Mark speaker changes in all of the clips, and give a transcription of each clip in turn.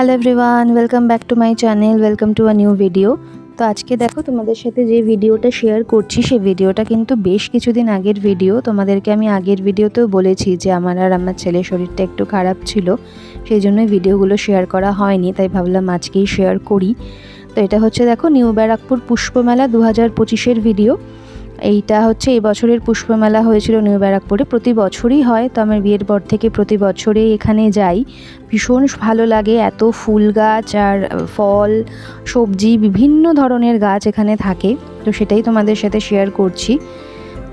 Speaker 1: Hello everyone welcome back to my channel welcome to a new video তো আজকে দেখো তোমাদের সাথে যে ভিডিওটা শেয়ার করছি, সেই ভিডিওটা কিন্তু বেশ কিছুদিন আগের ভিডিও তোমাদেরকে আমি আগের ভিডিওতেও বলেছি যে আমার আর আমার ছেলের শরীরটা একটু খারাপ ছিল, সেই জন্যই ভিডিওগুলো শেয়ার করা হয়নি, তাই ভাবলাম আজকেই শেয়ার করি। তো এটা হচ্ছে দেখো নিউ ব্যারাকপুর পুষ্পমেলা দু হাজার পঁচিশের ভিডিও এইটা হচ্ছে এই বছরের পুষ্পমেলা হয়েছিল নিউ ব্যারাকপুরে। প্রতি বছরই হয়, তো আমার বিয়ের পর থেকে প্রতি বছরেই এখানে যাই। ভীষণ ভালো লাগে, এত ফুল গাছ আর ফল, সবজি, বিভিন্ন ধরনের গাছ এখানে থাকে। তো সেটাই তোমাদের সাথে শেয়ার করছি।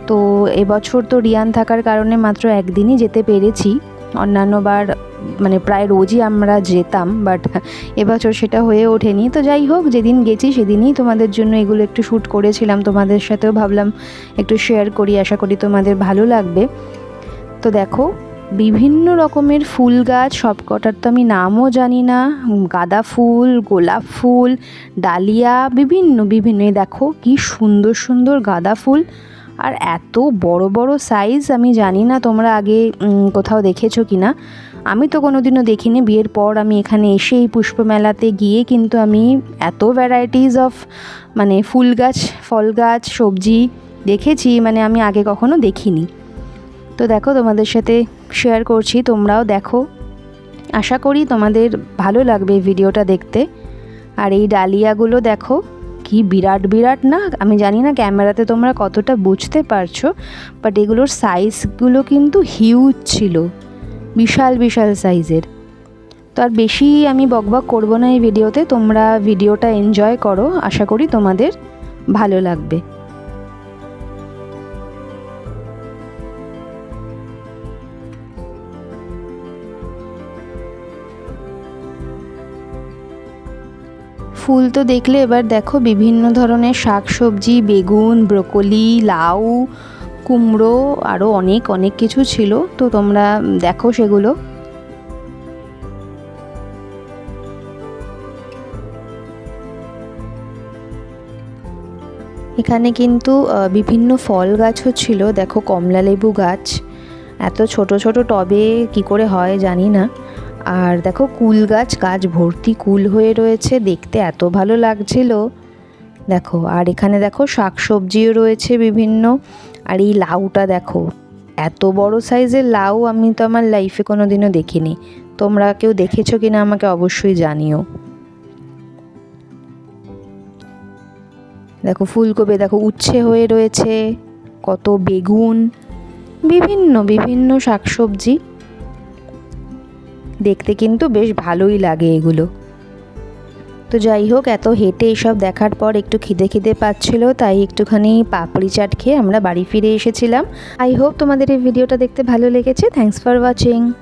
Speaker 1: তো এবছর তো রিয়ান থাকার কারণে মাত্র একদিনই যেতে পেরেছি। অন্যান্যবার মানে প্রায় রোজই আমরা যেতাম বাট এবছর সেটা হয়ে ওঠেনি। তো যাই হোক, যেদিন গেছি সেদিনই তোমাদের জন্য এগুলো একটু শ্যুট করেছিলাম। তোমাদের সাথেও ভাবলাম একটু শেয়ার করি, আশা করি তোমাদের ভালো লাগবে। তো দেখো, বিভিন্ন রকমের ফুল গাছ সব কটার তো আমি নামও জানি না। গাঁদা ফুল, গোলাপ ফুল, ডালিয়া, বিভিন্ন বিভিন্ন। দেখো, কি সুন্দর সুন্দর গাঁদা ফুল। আর এত বড় বড় সাইজ আমি জানি না তোমরা আগে কোথাও দেখেছ কি না আমি তো কোনো দিনও দেখিনি, বিয়ের পর আমি এখানে এসে এই পুষ্পমেলাতে গিয়ে কিন্তু আমি এত ভ্যারাইটিস অফ মানে ফুল গাছ, ফল গাছ, সবজি দেখেছি মানে আমি আগে কখনো দেখিনি। তো দেখো, তোমাদের সাথে শেয়ার করছি, তোমরাও দেখো। আশা করি তোমাদের ভালো লাগবে ভিডিওটা দেখতে। আর এই ডালিয়াগুলো দেখো। কি বিরাট বিরাট না? আমি জানি না ক্যামেরাতে তোমরা কতটা বুঝতে পারছ বাট এগুলোর সাইজগুলো কিন্তু হিউজ ছিল। বিশাল বিশাল সাইজের তো আর বেশি আমি বকবক করব না এই ভিডিওতে তোমরা ভিডিওটা এনজয় করো, আশা করি তোমাদের ভালো লাগবে। ফুল তো দেখলে এবার দেখো বিভিন্ন ধরনের শাক সবজি বেগুন, ব্রোকলি, লাউ, কুমড়ো আরও অনেক অনেক কিছু ছিল। তো তোমরা দেখো সেগুলো। এখানে কিন্তু বিভিন্ন ফল গাছও ছিল। দেখো কমলা লেবু গাছ। এত ছোট ছোট টবে কি করে হয় জানি না। আর দেখো কুল গাছ গাছ ভর্তি কুল হয়ে রয়েছে, দেখতে এত ভালো লাগছিল। দেখো, আর এখানে দেখো শাক সবজিও রয়েছে বিভিন্ন। আর এই লাউটা দেখো, এত বড় সাইজের লাউ আমি তো আমার লাইফে কোনো দিনও দেখিনি। তোমরা কেউ দেখেছ কিনা আমাকে অবশ্যই জানিও। দেখো ফুলকপি, দেখো উচ্ছে হয়ে রয়েছে, কত বেগুন, বিভিন্ন বিভিন্ন শাকসবজি। দেখতে কিন্তু বেশ ভালোই লাগে এগুলো। তো যাই হোক, এত হেঁটে এসব দেখার পর একটু খিদে খিদে পাচ্ছিল, তাই একটুখানি পাপড়ি চাট খেয়ে আমরা বাড়ি ফিরে এসেছিলাম। আই হোপ তোমাদের এই ভিডিওটা দেখতে ভালো লেগেছে। Thanks for watching